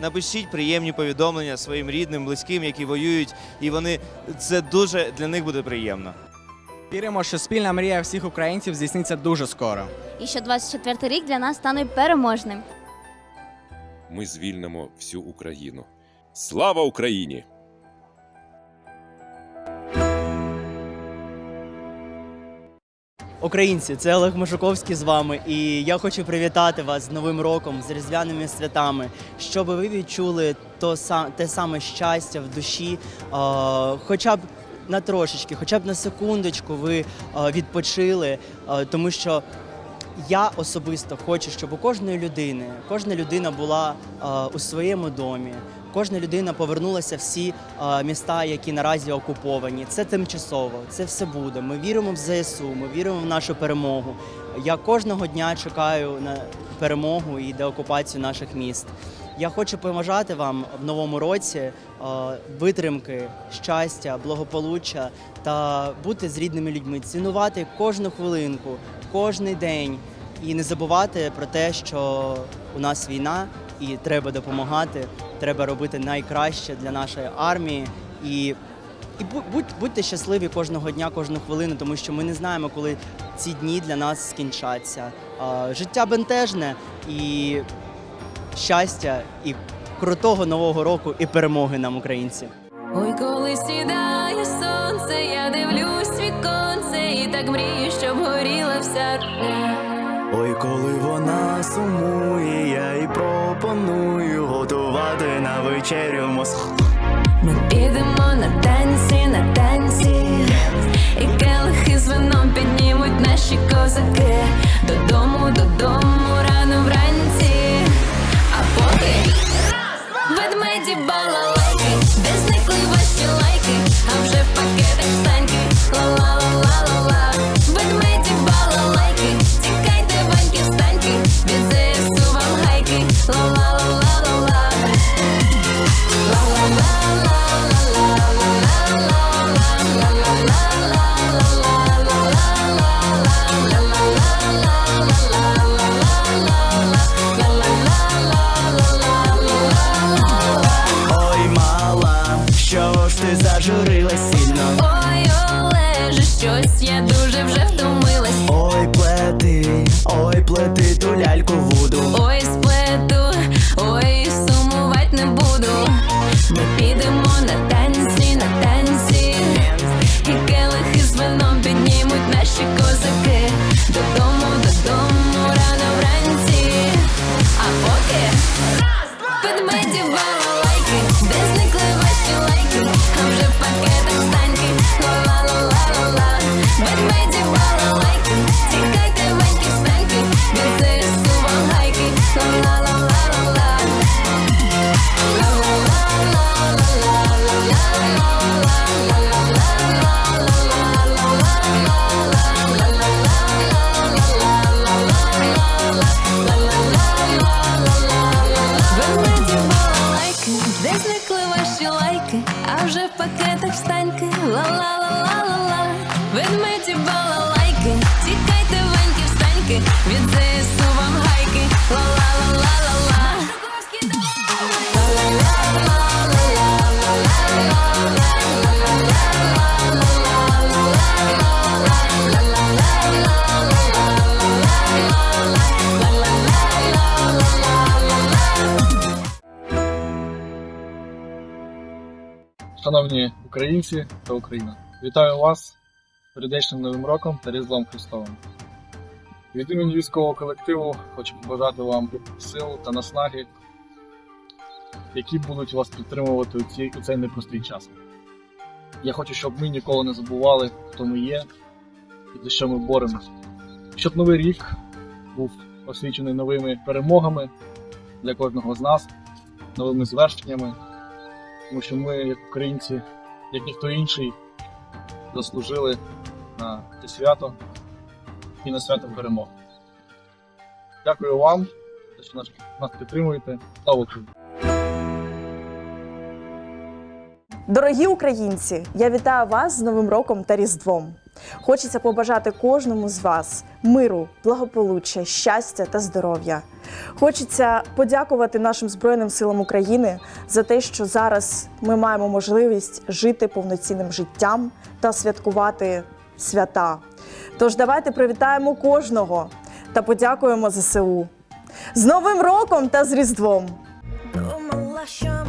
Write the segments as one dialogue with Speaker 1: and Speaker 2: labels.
Speaker 1: напишіть приємні повідомлення своїм рідним, близьким, які воюють, і вони це дуже для них буде приємно.
Speaker 2: Віримо, що спільна мрія всіх українців здійсниться дуже скоро.
Speaker 3: І що 24-й рік для нас стане переможним.
Speaker 4: Ми звільнимо всю Україну. Слава Україні!
Speaker 5: Українці, це Олег Машуковський з вами, і я хочу привітати вас з Новим роком, з різдвяними святами, щоб ви відчули то те саме щастя в душі, е, хоча б на трошечки, хоча б на секундочку ви е, відпочили, е, тому що. Я особисто хочу, щоб у кожної людини, кожна людина була у своєму домі, кожна людина повернулася всі міста, які наразі окуповані. Це тимчасово, це все буде. Ми віримо в ЗСУ, ми віримо в нашу перемогу. Я кожного дня чекаю на перемогу і деокупацію наших міст. Я хочу побажати вам в новому році витримки, щастя, благополуччя та бути з рідними людьми, цінувати кожну хвилинку, кожний день і не забувати про те, що у нас війна і треба допомагати, треба робити найкраще для нашої армії і. І будь, будьте щасливі кожного дня, кожну хвилину, тому що ми не знаємо, коли ці дні для нас скінчаться. Життя бентежне і щастя, і крутого нового року, і перемоги нам, українці.
Speaker 6: Ой, коли сідає сонце, я дивлюсь віконце і так мрію, щоб горіла вся.
Speaker 5: Ой, коли вона сумує, я і пропоную готувати на вечерю Москву.
Speaker 6: Ми підемо на танці, на танці, і келихи з вином піднімуть наші козаки додому, додому рано вранці. А поки ведмеді балалайки, де зникли ваші лайки, а вже в
Speaker 7: Шановні українці та Україна, вітаю вас з прийдешнім Новим роком та Різдвом Христовим. Від імені військового колективу хочу побажати вам сил та наснаги, які будуть вас підтримувати у, ці, у цей непростий час. Я хочу, щоб ми ніколи не забували, хто ми є і за що ми боремося. Щоб новий рік був освічений новими перемогами для кожного з нас, новими звершеннями тому що ми, як українці, як ніхто інший, заслужили на це свято і на свято перемоги. Дякую вам, що нас, нас підтримуєте. Слава Україні!
Speaker 8: Дорогі українці, я вітаю вас з Новим роком та Різдвом. Хочеться побажати кожному з вас миру, благополуччя, щастя та здоров'я. Хочеться подякувати нашим Збройним силам України за те, що зараз ми маємо можливість жити повноцінним життям та святкувати свята. Тож давайте привітаємо кожного та подякуємо ЗСУ. З Новим роком та з Різдвом!
Speaker 9: Думала, що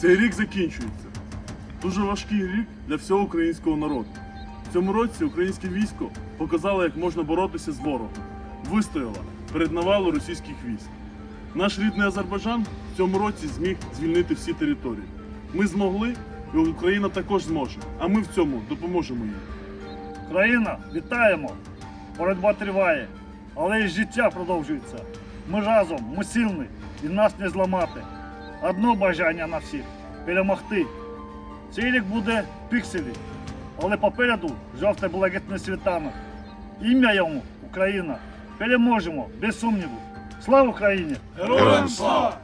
Speaker 9: Цей
Speaker 10: рік закінчується. Дуже важкий рік для всього українського народу. В цьому році українське військо показало, як можна боротися з ворогом. Вистояло перед навалою російських військ. Наш рідний Азербайджан в цьому році зміг звільнити всі території. Ми змогли, і Україна також зможе. А ми в цьому допоможемо їй.
Speaker 11: Країна, вітаємо! Боротьба триває, але і життя продовжується. Ми разом, ми сильні і нас не зламати. Одно бажання на всіх перемогти. Цей рік буде пікселі, але попереду жовте блакитний світанок. Ім'я йому Україна. Переможемо, без сумніву. Слава Україні!
Speaker 10: Героям слава!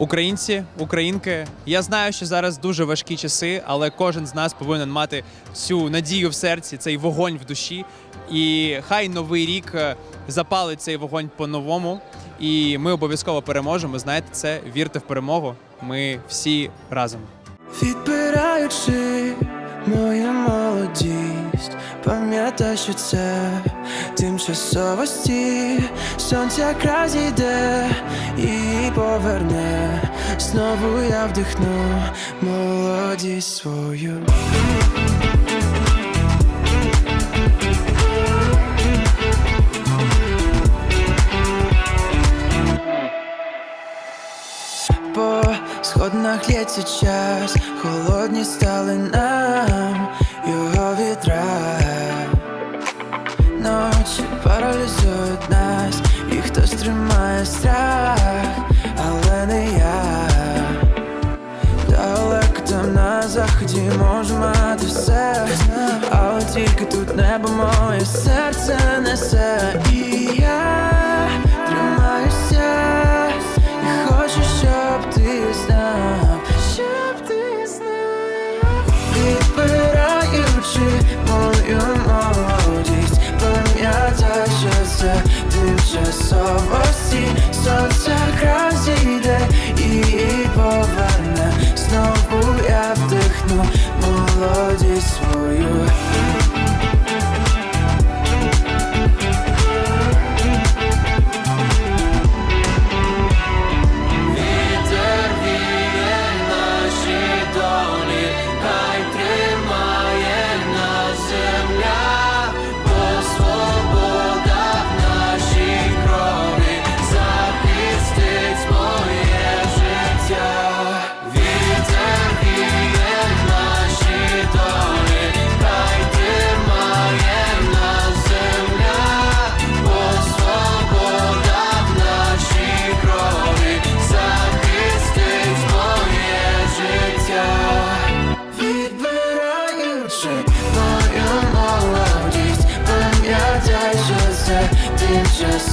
Speaker 2: Українці, українки, я знаю, що зараз дуже важкі часи, але кожен з нас повинен мати цю надію в серці, цей вогонь в душі. І хай новий рік е, запалить цей вогонь по-новому. І ми обов'язково переможемо. Знаєте, це вірте в перемогу. Ми всі разом.
Speaker 9: Відбираючи мою молодість, пам'ятай, що це тимчасовості, сонця край зійде і поверне. Знову я вдихну молодість свою. По сходнах лється час, холодні стали нам його Ночі паралізують нас, і хтось тримає страх, але не я. Далеко там на заході можу мати все, але тільки тут небо моє серце несе, і я тримаюся. І хочу, щоб ти знав, щоб ти знав, відбираючи мою молодість, Прийняття щастя тимчасовості Сонце край зійде і поверне Знову я вдихну молодість свою. just